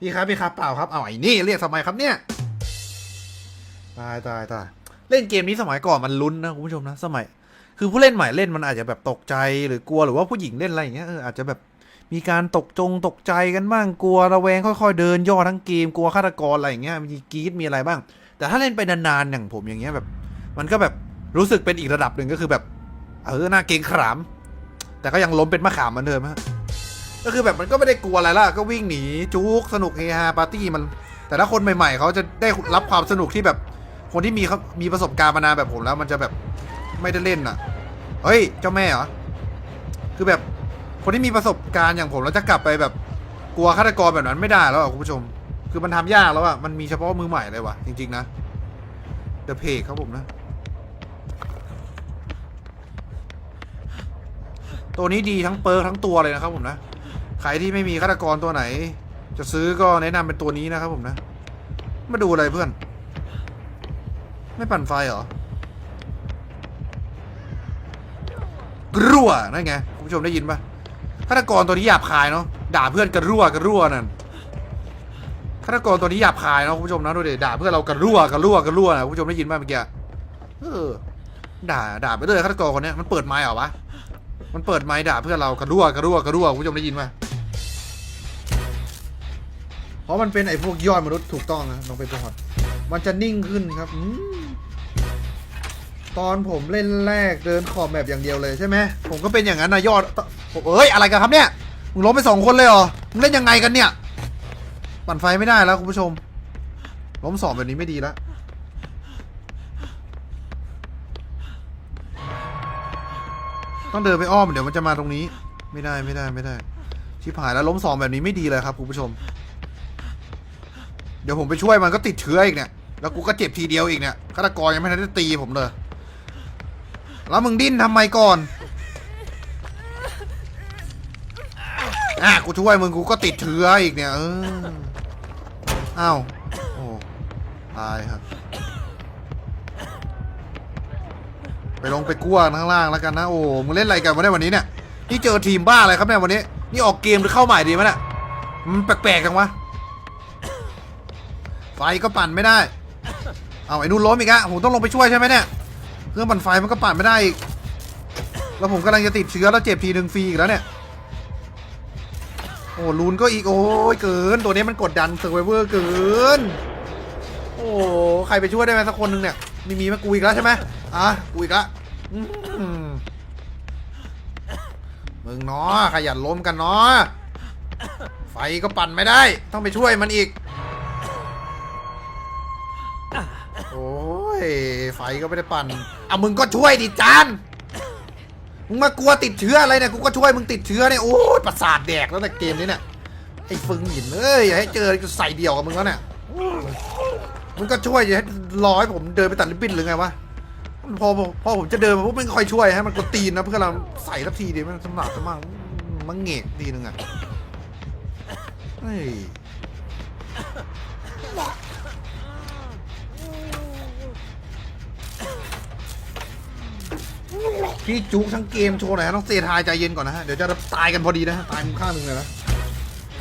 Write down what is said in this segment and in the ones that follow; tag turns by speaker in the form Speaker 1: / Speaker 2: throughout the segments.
Speaker 1: พี่ครับพี่ครับเปล่าครับเอาไอ้นี่เรียกทำไมครับเนี่ยตายตายตายเล่นเกมนี้สมัยก่อนมันลุ้นนะคุณผู้ชมนะสมัย คือผู้เล่นใหม่เล่นมันอาจจะแบบตกใจหรือกลัวหรือว่าผู้หญิงเล่นอะไรอย่างเงี้ยเอออาจจะแบบมีการตกจงตกใจกันบ้างกลัวระแวงค่อยๆเดินย่อทั้งเกมกลัวฆาตกรอะไรอย่างเงี้ยมีกรีดมีอะไรบ้าง แต่ถ้าเล่นไปนานๆอย่างผมอย่างเงี้ยแบบ มันก็แบบรู้สึกเป็นอีกระดับหนึ่งก็คือแบบ เออหน้าเกงขาม แต่ก็ยังล้มเป็นมะขามเหมือนเดิมฮะ ก็คือแบบมันก็ไม่ได้กลัวอะไรละก็วิ่งหนีจุกสนุกเฮฮาปาร์ตี้มัน แต่ถ้าคนใหม่ ๆ เขาจะได้รับความสนุกที่แบบ คนที่มีเขามีประสบการณ์มานานแบบผมแล้วมันจะแบบไม่ได้เล่นอะ เฮ้ย เจ้าแม่เหรอ คือแบบคนที่มีประสบการณ์อย่างผมแล้วจะกลับไปแบบกลัวฆาตกรแบบนั้นไม่ได้แล้วอะคุณผู้ชม คือมันทำยากแล้วอะ มันมีเฉพาะมือใหม่เลยว่ะ จริง ๆ นะเดอะเพกครับผมนะ ตัวนี้ดีทั้งเปิร์ทั้งตัวเลยนะครับผมนะ ใครที่ไม่มีฆาตกรตัวไหน จะซื้อก็แนะนำเป็นตัวนี้นะครับผมนะ มาดูอะไรเพื่อน ไม่ปั่นไฟเหรอกรั่วนั่นไงคุณผู้ชมได้ยินปะฆาตกรตัวนี้หยาบคายเนาะด่าเพื่อนกระรั่วกระรั่วนั่นฆาตกรตัวนี้หยาบคายเนาะคุณผู้ชมนะดูดิด่าเพื่อนเรากระรั่วกระรั่วกระรั่วนะคุณผู้ชมได้ยินปะเมื่อกี้เออด่าด่าไปเลยฆาตกรคนนี้มันเปิดไมค์เหรอวะมันเปิดไมค์ด่าเพื่อนเรากระรั่วกระรั่วกระรั่วคุณผู้ชมได้ยินปะ เพราะมันเป็นไอ้พวกยอดมนุษย์ถูกต้องนะลองไปประวัติมันจะนิ่งขึ้นครับอืมตอนผมเล่นแรกเดินขอบแบบอย่างเดียวเลยใช่ไหมผมก็เป็นอย่างนั้นนะยอดผมเอ้ยอะไรกันครับเนี่ยมึงล้มไปสองคนเลยเหรอมึงเล่นยังไงกันเนี่ย ปั่นไฟไม่ได้แล้วคุณผู้ชม ล้มสองแบบนี้ไม่ดีแล้วต้องเดินไปอ้อมเดี๋ยวมันจะมาตรงนี้ ไม่ได้ไม่ได้ไม่ได้ชิบหายแล้วล้มสองแบบนี้ไม่ดีเลยครับคุณผู้ชม เดี๋ยวผมไปช่วยมันก็ติดเชื้ออีกเนี่ย แล้วกูก็เจ็บทีเดียวอีกเนี่ยฆาตกรยังไม่ทันได้ตีผมเลย แล้วมึงดิ้นทำไมก่อน อะกูช่วยมึงกูก็ติดเชื้ออีกเนี่ย เอออ้าวโอ้ตายครับ ไปลงไปกู้วข้างล่างแล้วกันนะ โอ้มึงเล่นอะไรกันวะเนี่ยวันนี้เนี่ย นี่เจอทีมบ้าอะไรครับเนี่ยวันนี้ นี่ออกเกมหรือเข้าใหม่ดีมั้ยเนี่ยมันแปลกๆจังวะ ไฟก็ปั่นไม่ได้ เอาไอ้นู่นล้มอีกอะผมต้องลงไปช่วยใช่ไหมเนี่ยเครื่องปั่นไฟมันก็ปั่นไม่ได้อีกแล้วผมกำลังจะติดเชื้อแล้วเจ็บทีหนึ่งฟรีอีกแล้วเนี่ยโอ้ลูนก็อีกโอ้ยเกิน ตัวนี้มันกดดันเซอร์ไวเวอร์เกิน โอ้ใครไปช่วยได้ไหมสักคนหนึ่งเนี่ยมีมีมากูอีกแล้วใช่ไหมอะกูอีกละมมึงเนาะขยันล้มกันเนาะไฟก็ปั่นไม่ได้ ต้องไปช่วยมันอีก ย ไฟก็ไม่ได้ปั่นเอามึงก็ช่วยดิจานมึงมากลัวติดเชื้ออะไรเนี่ยกูก็ช่วยมึงติดเชื้อเนี่ยโอ้ยประสาทแดกแล้วแต่เกมนี้เนี่ยไอ้ฟึงหินเอ้ยอย่าให้เจอจะใส่เดี่ยวกับมึงแล้วเนี่ยมึงก็ช่วยอย่าให้รอให้ผมเดินไปตัดลิปปิ้นหรือไงวะพอพอผมจะเดินมาปุ๊บมันคอยช่วยให้มันกดตีนนะเพื่อเราใส่ทักทีเดียวมันสมัครสมัครมันเงกทีนึงอะเฮ้ย พี่จุกทั้งเกมโชว์หน่อยฮะต้องเซทายใจเย็นก่อนนะฮะ เดี๋ยวจะตายกันพอดีนะฮะ ตายมุมข้างหนึ่งเลยนะ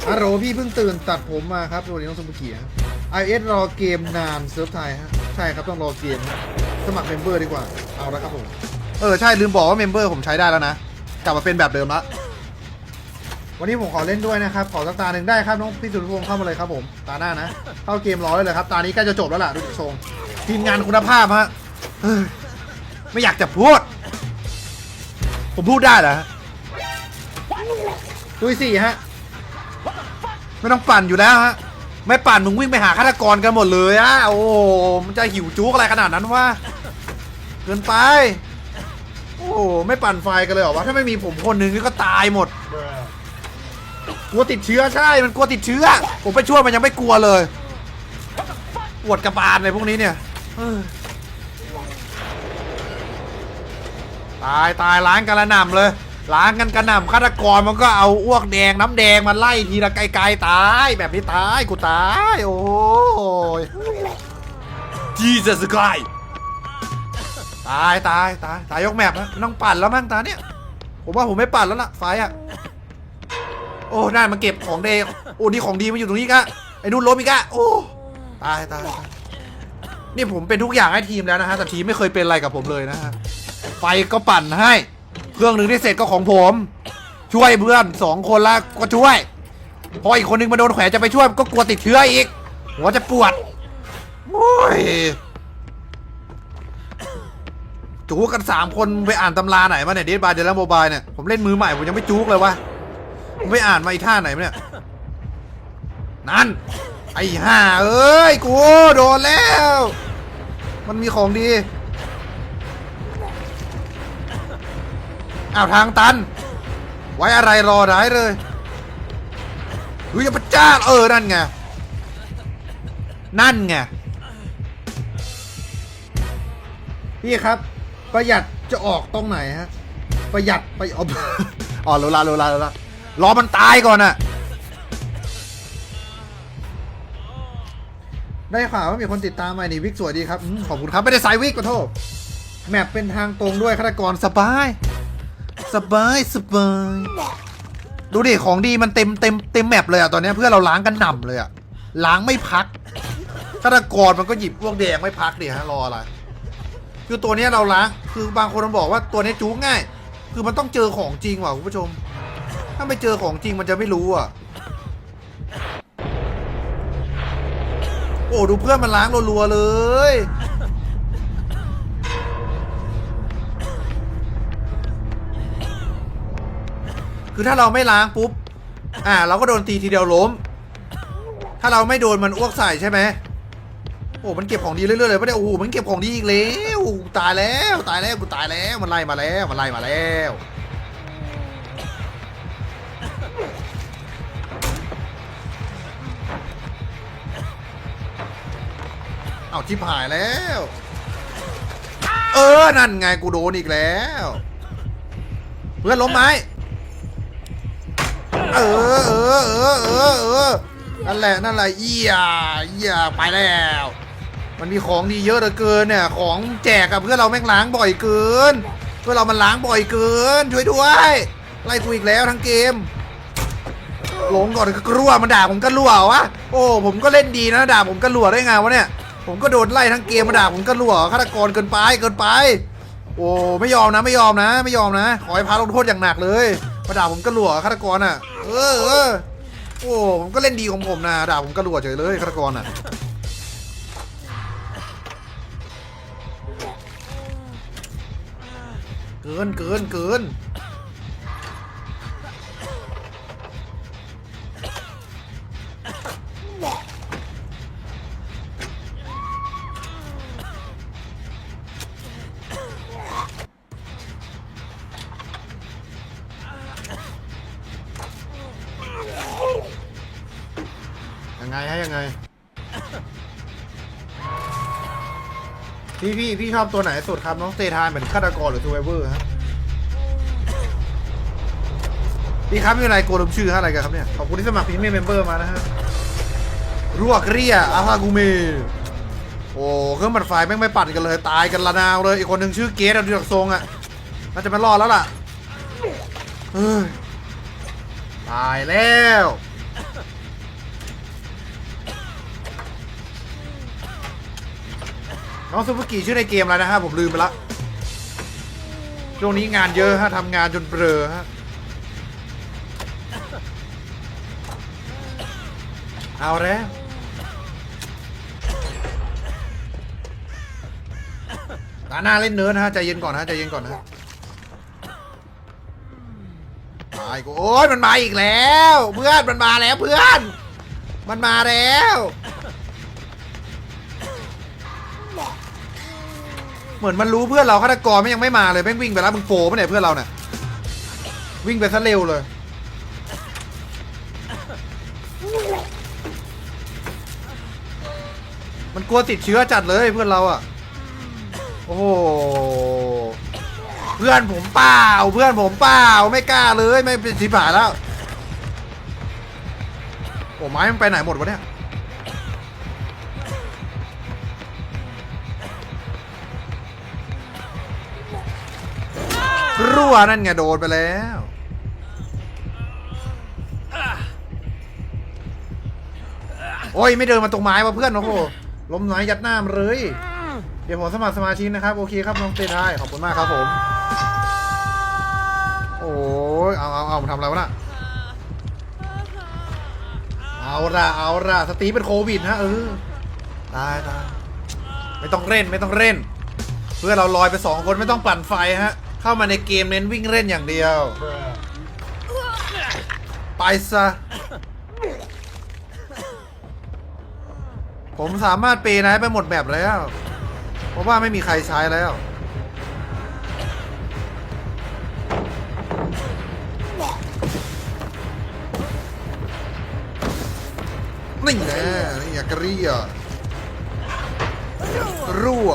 Speaker 1: ฮัลโหลพี่เพิ่งตื่นตัดผมมาครับสวัสดีน้องสมุกีฮะไอเอสรอเกมนานเซิร์ฟไทยฮะ ใช่ครับต้องรอเกมฮะสมัครเมมเบอร์ดีกว่า เอาละครับผม เออ ใช่ ลืมบอกว่าเมมเบอร์ผมใช้ได้แล้วนะ กลับมาเป็นแบบเดิมละ วันนี้ผมขอเล่นด้วยนะครับ ขอสักตาหนึ่งได้ครับน้องพี่สุรพงศ์เข้ามาเลยครับผม ตาหน้านะ เข้าเกมรอได้เลยครับ ตานี้ใกล้จะจบแล้วล่ะดูทรงทีมงานคุณภาพฮะไม่อยากจะพูด ผมพูดได้เหรอฮะดูสิฮะ ไม่ต้องปั่นอยู่แล้วฮะ ไม่ปั่นมึงวิ่งไปหาฆาตกรกันหมดเลยอะโอ้โหมันจะหิวจุกอะไรขนาดนั้นวะเกินไป โอ้โหไม่ปั่นไฟกันเลยเหรอวะถ้าไม่มีผมคนหนึ่งนี่ก็ตายหมด กลัวติดเชื้อใช่มันกลัวติดเชื้อ ผมไปช่วยมันยังไม่กลัวเลยปวดกระบาลเลยพวกนี้เนี่ยเออ ตายตายล้างกันละหน่ำเลย ล้างกันกระหน่ำฆาตกรมันก็เอาอ้วกแดงน้ำแดงมาไล่ทีละไกลๆตายแบบนี้ตายกูตายโอ้ย Jesus Christ ตายตายตายตายยกแมปนะไม่ต้องปั่นแล้วมั้งตาเนี่ยผมว่าผมไม่ปั่นแล้วล่ะไฟอะโอ้นั่นมาเก็บของเดย์โอ้นี่ของดีมาอยู่ตรงนี้กะไอ้นู่นล้มอีกอะโอ้ตายตายตายนี่ผมเป็นทุกอย่างให้ทีมแล้วนะฮะแต่ทีมไม่เคยเป็นอะไรกับผมเลยนะฮะ ไฟก็ปั่นให้ เครื่องหนึ่งที่เสร็จก็ของผม ช่วยเพื่อนสองคนละก็ช่วย พออีกคนนึงมาโดนแขวนจะไปช่วยก็กลัวติดเชื้ออีกหัวจะปวดโอ้ยจูกันสามคนไปอ่านตำราไหนมาเนี่ยเดทบายเดลโมบายเนี่ยผมเล่นมือใหม่ผมยังไม่จูกเลยวะผมไปอ่านมาอีท่าไหนมาเนี่ยนั่น ไอ้ห่าเอ้ยกูโดนแล้ว มันมีของดี อ้าวทางตัน ไว้อะไรรอได้เลยเฮ้ยพระเจ้าเออนั่นไงนั่นไงพี่ครับ ประหยัดจะออกตรงไหนฮะ ประหยัดไปอ๋ออ๋อโลลาโลลาโลลารอมันตายก่อนอะได้ข่าวว่ามีคนติดตามมานี่วิกสวยดีครับอมขอบคุณครับ ไม่ได้ใส่วิกขอโทษแมปเป็นทางตรงด้วยฆาตกรสบาย สบายสบายดูดิของดีมันเต็มเต็มเต็มแมปเลยอะตอนเนี้ยเพื่อนเราล้างกันหน่ำเลยอะล้างไม่พักฆาตกรมันก็หยิบพวกแดงไม่พักดิฮะรออะไรคือตัวเนี้ยเราล้างคือบางคนมันบอกว่าตัวเนี้ยจู๊ง่าย คือมันต้องเจอของจริงว่ะคุณผู้ชม ถ้าไม่เจอของจริงมันจะไม่รู้อะโอ้ดูเพื่อนมันล้างรัวๆเลย คือถ้าเราไม่ล้างปุ๊บ อ่า เราก็โดนตีทีเดียวล้ม ถ้าเราไม่โดนมันอ้วกใส่ใช่ไหมโอ้ มันเก็บของดีเรื่อยๆเลยไม่ได้โอ้โห มันเก็บของดีอีกแล้วตายแล้ว ตายแล้ว กูตายแล้ว มันไล่มาแล้ว มันไล่มาแล้ว เอาชิบหายแล้ว เออ นั่นไง กูโดนอีกแล้ว เพื่อนล้มไหม เออเออเออเออเออนั่นแหละนั่นแหละเอียเอียไปแล้ว มันมีของดีเยอะเหลือเกินเนี่ยของแจกกับเพื่อนเราแม่งล้างบ่อยเกิน เพื่อนเรามันล้างบ่อยเกินช่วยด้วยไล่กูอีกแล้วทั้งเกมหลงก่อนก็กลัวมันด่าผมก็รั่ววะโอ้ผมก็เล่นดีนะด่าผมก็รั่วได้ไงวะเนี่ยผมก็โดนไล่ทั้งเกมมาด่าผมก็รั่วฆาตกรเกินไปเกินไป โอ้ไม่ยอมนะไม่ยอมนะ ไม่ยอมนะ ขอให้พาลงโทษอย่างหนักเลยมาด่าผมก็รั่วฆาตกรอะ เออเออโอ้ผมก็เล่นดีของผมนะด่าผมก็รั่วเฉยเลยฆาตกรอะเกินเกินเกิน ยังไงฮะยังไง พี่พี่พี่ชอบตัวไหนสุดครับ น้องเซทานเหมือนฆาตกรหรือทูเวเวอร์ฮะพี่ครับมีอะไรโกลมชื่อฮะอะไรกันครับเนี่ย ขอบคุณที่สมัครพรีเมียมเมมเบอร์มานะฮะรวกเรียอาฮากูเมโอ้เครื่องปั่นไฟแม่งไม่ปั่นกันเลย ตายกันละนาวเลย อีกคนหนึ่งชื่อเกสดูจากทรงอะน่าจะไม่รอดแล้วล่ะเฮ้ยตายแล้ว น้องซูเปอร์กีชื่อในเกมอะไรนะฮะผมลืมไปละช่วงนี้งานเยอะฮะทำงานจนเบลอฮะเอาแล้วตาหน้าเล่นเนื้อนะฮะใจเย็นก่อนฮะใจเย็นก่อนนะตายกูโอ๊ยมันมาอีกแล้ว เพื่อนมันมาแล้วเพื่อน มันมาแล้ว เหมือนมันรู้เพื่อนเราฆาตกรไม่ยังไม่มาเลยแม่งวิ่งไปแล้วมึงโฟปะเนี่ยเพื่อนเราเนี่ยวิ่งไปซะเร็วเลยมันกลัวติดเชื้อจัดเลยเพื่อนเราอะโอ้โหเพื่อนผมเปล่าเพื่อนผมเปล่าไม่กล้าเลยไม่เป็นสิบาแล้วโอ้ไม้มันไปไหนหมดวะเนี่ย รั่วนั่นไงโดนไปแล้ว โอ้ยไม่เดินมาตรงไม้วะเพื่อนโอ้โหล้มน้อยยัดหน้ามเลย เดี๋ยวผมสมัครสมาชิกนะครับ โอเคครับน้องเตไทยขอบคุณมากครับผม โอ้ยเอาเอาเอามทำอะไรวะน่ะเอาละเอาละสตีเป็นโควิดฮะเออตายตายไม่ต้องเล่นไม่ต้องเล่น เพื่อเราลอยไปสองคนไม่ต้องปั่นไฟฮะ เข้ามาในเกมเน้นวิ่งเล่นอย่างเดียว ไปซะ ผมสามารถเปย์นายไปหมดแบบแล้ว เพราะว่าไม่มีใครใช้แล้ว นี่แน่นี่อยากกระเรียรั่ว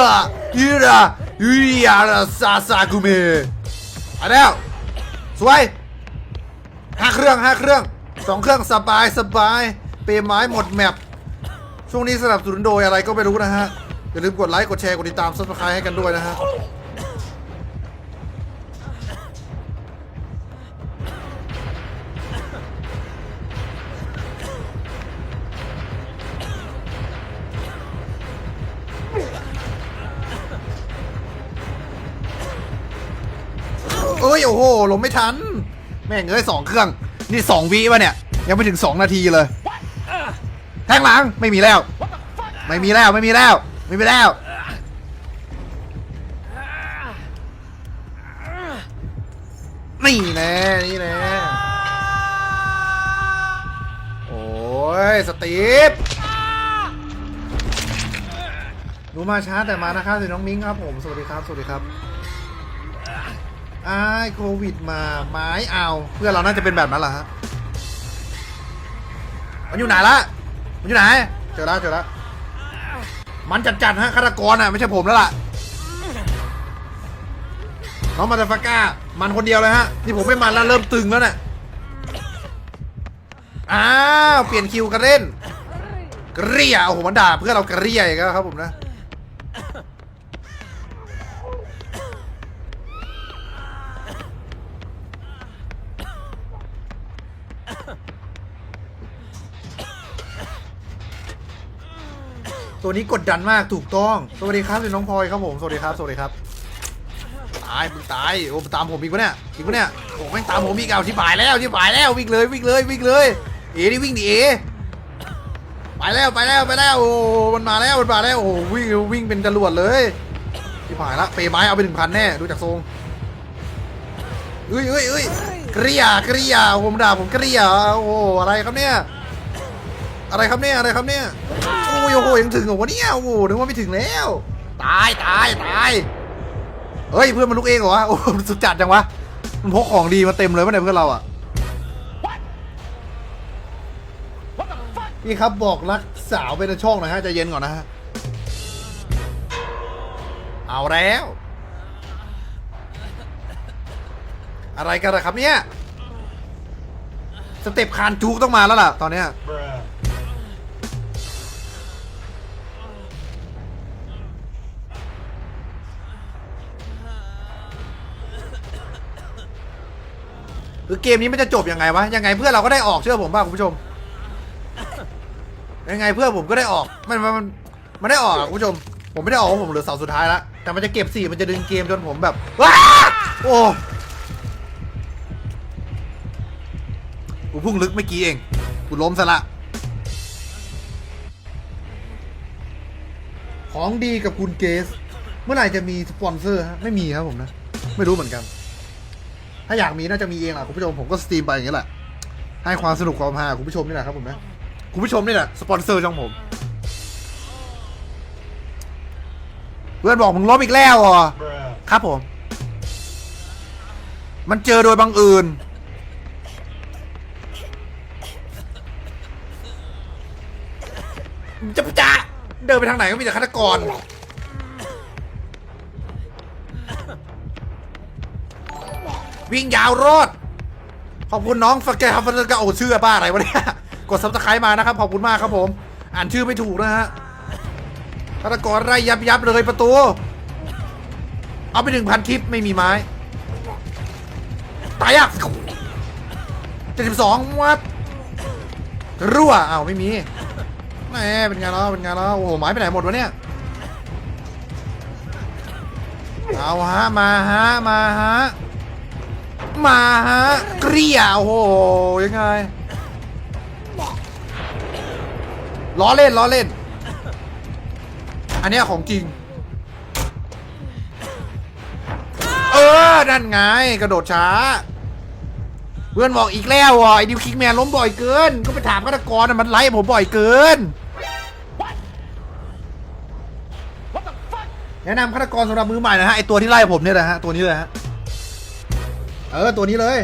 Speaker 1: เอื้อฮีราฮิยาราซาซากุเมมาแล้วสวยห้าเครื่องห้าเครื่องสองเครื่องสบายสบายเปรย์ไม้หมดแมปช่วงนี้สนับสนุนโดยอะไรก็ไม่รู้นะฮะ อย่าลืมกดไลค์ กดแชร์ กดติดตามซับสไครต์ให้กันด้วยนะฮะ ลงไม่ทัน แม่งเอ้ยสองเครื่อง นี่สองวิวะเนี่ย ยังไม่ถึงสองนาทีเลยแทงหลังไม่มีแล้ว ไม่มีแล้วไม่มีแล้ว ไม่มีแล้ว นี่แน่นี่แน่โอ้ยสตีฟหนูมาช้าแต่มานะครับสิน้องมิ้งครับผม สวัสดีครับ สวัสดีครับ อ้ายโควิดมาไม้เอาเพื่อนเราน่าจะเป็นแบบนั้นแหละฮะมันอยู่ไหนละมันอยู่ไหนเจอแล้วเจอแล้วมันจัดจัดฮะฆาตกรอะไม่ใช่ผมแล้วล่ะน้องมาตาฟาก้ามันคนเดียวเลยฮะที่ผมไม่มันแล้วเริ่มตึงแล้วเนี่ยอ้าวเปลี่ยนคิวกันเล่นกระเรียโอ้โหมันด่าเพื่อนเรากระเรียอีกแล้วครับผมนะ ตัวนี้กดดันมากถูกต้อง สวัสดีครับคุณน้องพลอยครับผมสวัสดีครับสวัสดีครับตายมึงตายโอ้ตามผมอีกวะเนี่ยอีกวะเนี่ยโอ้แม่งตามผมอีกเอาที่ผายแล้วที่ผายแล้ววิ่งเลยวิ่งเลยวิ่งเลยเอ๋นี่วิ่งดิเอ๋ไปแล้วไปแล้วไปแล้วโอ้มันมาแล้วมันมาแล้วโอ้วิ่งวิ่งเป็นจรวดเลยที่ผายละเปย์ไม้เอาไปหนึ่งพันแน่ดูจากทรงเอ้ยเอ้ยเอ้ยกริยากริยาผมด่าผมกริยาโอ้อะไรครับเนี่ยอะไรครับเนี่ยอะไรครับเนี่ย ยโอ้โหยังถึงเหรอวะเนี่ยโอ้โหนึกว่าไม่ถึงแล้ว ตายตายตายเฮ้ยเพื่อนมันลุกเองเหรอวะโอ้โหสุดจัดจังวะมันพกของดีมาเต็มเลยวะเนี่ยเพื่อนเราอะนี่ครับบอกรักสาวเป็นช่องหน่อยฮะใจเย็นก่อนนะฮะเอาแล้ว อะไรกันล่ะครับเนี่ยสเต็ปคานจุกต้องมาแล้วล่ะ ตอนเนี้ย คือเกมนี้มันจะจบยังไงวะยังไงเพื่อนเราก็ได้ออกเชื่อผมป่ะคุณผู้ชมยังไงเพื่อนผมก็ได้ออกมันมันมันมันได้ออกคุณผู้ชม ผมไม่ได้ออกผมเหลือเสาสุดท้ายล้วแต่มันจะเก็บสี่มันจะดึงเกมจนผมแบบว้าโอ้กูพุ่งลึกเมื่อกี้เองกูล้มซะละ ของดีกับคุณเกส เมื่อไหร่จะมีสปอนเซอร์ฮะไม่มีครับผมนะ ไม่รู้เหมือนกัน ถ้าอยากมีน่าจะมีเองแหละคุณผู้ชมผมก็สตรีมไปอย่างนี้แหละให้ความสนุกความฮาคุณผู้ชมนี่แหละครับผมนะคุณผู้ชมนี่แหละสปอนเซอร์ช่องผมเพื่อนบอกมึงล้มอีกแล้วเหรอครับผม มันเจอโดยบังเอิญจะจะเดินไปทางไหนก็มีแต่ฆาตกร วิ่งยาวรอด ขอบคุณน้องสแกครับสแกโอ้ชื่อป้าอะไรวะเนี่ย กดซับสไครต์มานะครับ ขอบคุณมากครับผม อ่านชื่อไม่ถูกนะฮะฆาตกรไล่ยับยับเลยประตู เอาไปหนึ่งพันทิปไม่มีไม้ ตายอะเจ็ดสิบสองวัดรั่วอ้าวไม่มีแหมเป็นไงแล้วเป็นไงแล้วโอ้โหไม้ไปไหนหมดวะเนี่ยเอาฮะมาฮะมาฮะ มาฮะเกลี้ยโอ้โหยังไงล้อเล่นล้อเล่น อันนี้ของจริง เออ นั่นไง กระโดดช้า เพื่อนบอกอีกแล้วอะไอ้ดิวคิกแมนล้มบ่อยเกิน ก็ไปถามฆาตกรน่ะมันไล่ผมบ่อยเกิน แนะนำฆาตกรสำหรับมือใหม่นะฮะไอตัวที่ไล่ผมเนี่ยนะฮะ ตัวนี้เลยฮะ เออตัวนี้เลย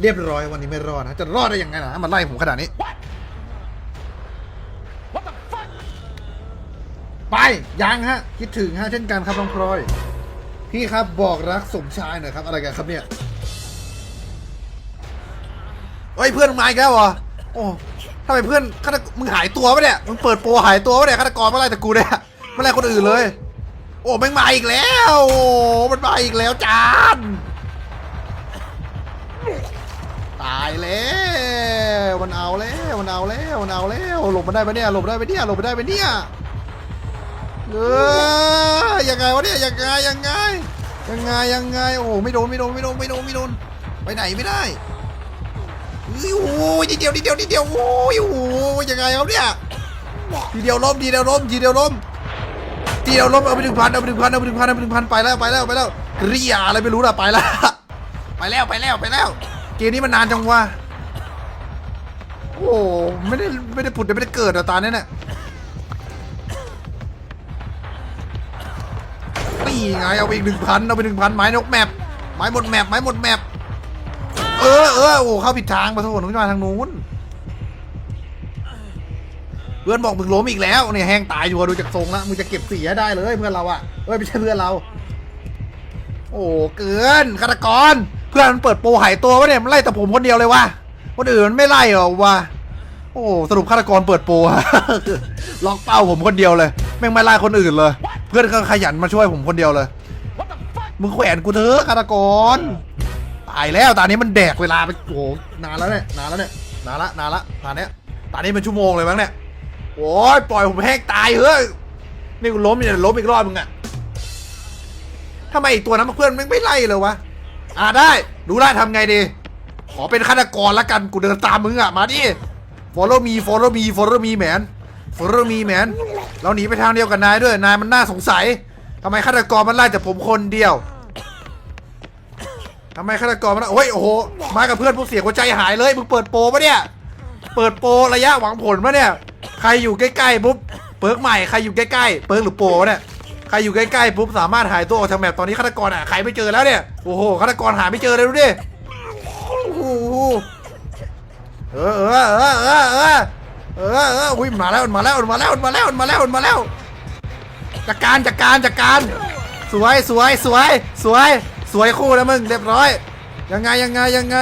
Speaker 1: เรียบร้อยวันนี้ไม่รอดนะจะรอดได้ยังไงนะมันไล่ผมขนาดนี้ ไปยังฮะ คิดถึงฮะเช่นกันครับน้องพลอย พี่ครับบอกรักสมชายหน่อยครับอะไรกันครับเนี่ยเฮ้ยเพื่อนมาอีกแล้วเหรอโอ้ทำไมเพื่อนฆาตมึงหายตัวปะเนี่ยมึงเปิดโปรหายตัวปะเนี่ยฆาตกรมาไล่แต่กูเนี่ยไม่ไล่คนอื่นเลย โอ้แม่งมาอีกแล้ว มันมาอีกแล้วจาน ตายแล้วมันเอาแล้วมันเอาแล้วมันเอาแล้วหลบมาได้ปะเนี่ยหลบได้ปะเนี่ยหลบได้ปะเนี่ยเออยังไงวะเนี่ยยังไงยังไงยังไงยังไงโอ้ไม่โดนไม่โดนไม่โดนไม่โดนไม่โดนไปไหนไม่ได้โอ้ยนิดเดียวนิดเดียวนิดเดียวโอ้ยโอ้ยยังไงครับเนี่ยทีเดียวล้มทีเดียวล้มทีเดียวล้มทีเดียวลบเอาไปหนึ่งพันเอาไปหนึ่งพันเอาไปหนึ่งพันเอาไปหนึ่งพันไปแล้วไปแล้วไปแล้วเรียอะไรไม่รู้นะไปแล้วไปแล้วไปแล้วไปแล้ว เกมนี้มันนานจังวะ โอ้ไม่ได้ไม่ได้ผุดไม่ได้เกิดอะตาเนี่ยน่ะนี่ไงเอาไปอีกหนึ่งพันเอาไปหนึ่งพันไม้นกแมปไม้หมดแมปไม้หมดแมปเออเออโอ้เข้าผิดทางมาโทษหนูมาทางนู้นเพื่อนบอกมึงล้มอีกแล้วเนี่ยแห้งตายอยู่ดูจากทรงแล้วมึงจะเก็บเสียได้เลยเพื่อนเราอะเอ้ยไม่ใช่เพื่อนเรา โอ้เกินฆาตกร พื่อนมันเปิดโปรหายตัววะเนี่ยมันไล่แต่ผมคนเดียวเลยวะคนอื่นมันไม่ไล่หรอวะโอ้สรุปฆาตกรเปิดโปรอะล็อกเป้าผมคนเดียวเลยแม่งไม่ไล่คนอื่นเลย เพื่อนก็ขยันมาช่วยผมคนเดียวเลยมึงแขวนกูเถอะฆาตกรตายแล้วตอนนี้มันแดกเวลาไปโอ้นานแล้วเนี่ยนานแล้วเนี่ยนานละนานละตอนเนี้ยตอนนี้เป็นชั่วโมงเลยมั้งเนี่ยโอ้ยปล่อยผมแห้งตายเฮ้ยนี่กูล้มเนี่ยล้มอีกรอบมึงอะทำไมอีกตัวนั้นเพื่อนม่งไม่ไล่เลยวะ อ่าได้รู้ได้ทำไงดี ขอเป็นฆาตกรละกันกูเดินตามมึงอะ มาดิ follow me follow me follow me man follow me man เราหนีไปทางเดียวกับนายด้วย นายมันน่าสงสัยทำไมฆาตกรมันไล่แต่ผมคนเดียวทำไมฆาตกรมันโอ้ยโอ้โห มากับเพื่อนพวกเสียหัวใจหายเลย มึงเปิดโปรปะเนี่ย เปิดโปรระยะหวังผลปะเนี่ย ใครอยู่ใกล้ๆปุ๊บ เปิร์กใหม่ ใครอยู่ใกล้ๆ เปิร์กหรือโปรวะเนี่ย รอยู่ใกล้ๆปุ๊บสามารถหายตัวออกจากแมปตอนนี้ฆาตกรอะใครไม่เจอแล้วเนี่ยโอ้โหฆาตกรหาไม่เจอเลยดูดิโอ้โหเออเออเออเออเออเออเอออุ้ยมาแล้วมาแล้วมาแล้วมาแล้วมาแล้วมันมาแล้วจัดการจัดการจัดการ สวยสวยสวยสวยสวยคู่แล้วมึงเรียบร้อย ยังไงยังไงยังไง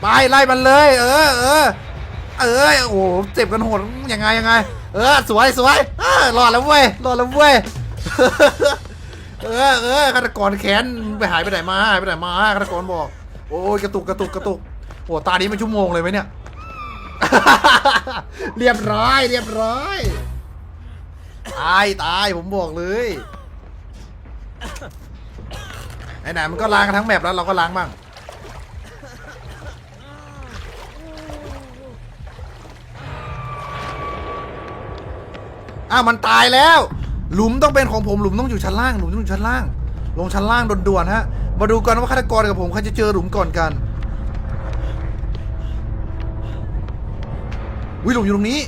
Speaker 1: ไปไล่มันเลย เออเออเออโอ้โหเจ็บกันโหดยังไงยังไง เออสวยสวยเออรอดแล้วเว้ยรอดแล้วเว้ย เออเออฆาตกรแขนไปหายไปไหนมาหายไปไหนมาฆาตกรบอก โอ้ยกระตุกกระตุกกระตุกโอ้ตานี้เป็นชั่วโมงเลยไหมเนี่ย เรียบร้อยเรียบร้อยตายตายผมบอกเลยไหนๆมันก็ล้างกันทั้งแมปแล้วเราก็ล้างบ้าง อ้าวมันตายแล้ว หลุมต้องเป็นของผมหลุมต้องอยู่ชั้นล่างหลุมต้องอยู่ชั้นล่าง ลงชั้นล่างด่วนๆฮะ มาดูกันว่าฆาตกรกับผมใครจะเจอหลุมก่อนกันวิหลุมอยู่ตรงนี้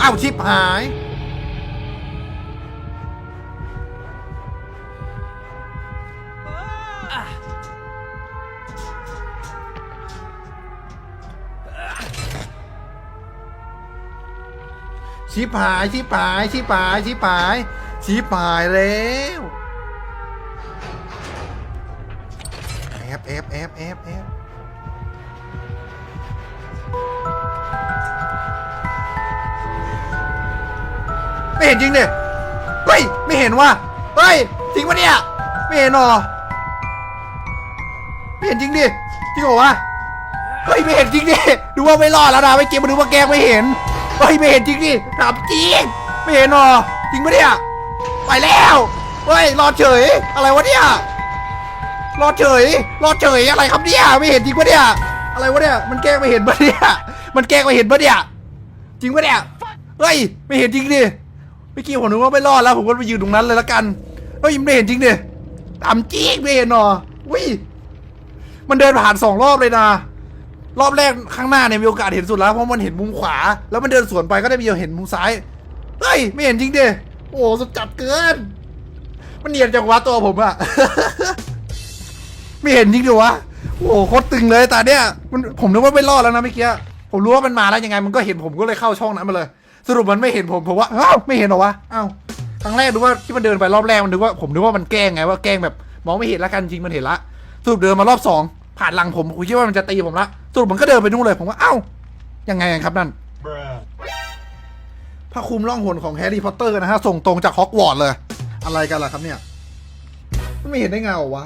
Speaker 1: อ้าวชิปหาย ชิบหายชิบหายชิบหายชิบหายชิบหายแล้วแอบแอบแอบแอบแอบไม่เห็นจริงเนี่ยเฮ้ยไม่เห็นว่ะเฮ้ยจริงปะเนี่ยไม่เห็นหรอไม่เห็นจริงดิจริงเหรอวะเฮ้ยไม่เห็นจริงดิดูว่าไม่รอดแล้วนะไม่เกมมาดูว่าแกไม่เห็น เฮ้ยไม่เห็นจริงดิถามจริง ไม่เห็นหรอ จริงปะเนี่ย ไปแล้ว เฮ้ย รอเฉย อะไรวะเนี่ย รอเฉย รอเฉยอะไรครับเนี่ย ไม่เห็นจริงปะเนี่ย อะไรวะเนี่ย มันแกล้งไม่เห็นปะเนี่ย มันแกล้งไม่เห็นปะเนี่ย จริงปะเนี่ย เฮ้ย ไม่เห็นจริงดิเมื่อกี้ผมนึกว่าไม่รอดแล้ว ผมก็ไปยืนตรงนั้นเลยละกัน เฮ้ยไม่เห็นจริงดิตามจริงไม่เห็นหรอวิมันเดินผ่านสองรอบเลยนะ รอบแรกข้างหน้าเนี่ยมีโอกาสเห็นสุดแล้วเพราะมันเห็นมุมขวา แล้วมันเดินสวนไปก็ได้มีเห็นมุมซ้ายเฮ้ยไม่เห็นจริงดิโอ้สุดจัดเกิน มันเนียนจังวะตัวผมอะไม่เห็นจริงดิวะโอ้โหคตรตึงเลยตาเนี้ยมันผมนึกว่าไม่รอดแล้วนะเมื่อกี้ผมรู้ว่ามันมาแล้วยังไง มันก็เห็นผมก็เลยเข้าช่องนั้นมาเลย สรุปมันไม่เห็นผมผมว่าอ้าวไม่เห็นหรอวะอ้าวครั้งแรกดูว่าที่มันเดินไปรอบแรกมันนึกว่าผมนึกว่ามันแกล้งไงว่าแกล้งแบบมองไม่เห็นล้วกันจริงมันเห็นละสรุปเดินมารอบสอง ผ่านหลังผมผมคิดว่ามันจะตีผมละสรุปมันก็เดินไปนู่นเลยผมว่าเอ้าวยังไงกันครับนั่นผ้าคลุมล่องหนของแฮร์รี่พอตเตอร์นะฮะส่งตรงจากฮอกวอตส์เลย อะไรกันล่ะครับเนี่ยไม่เห็นได้ไงวะ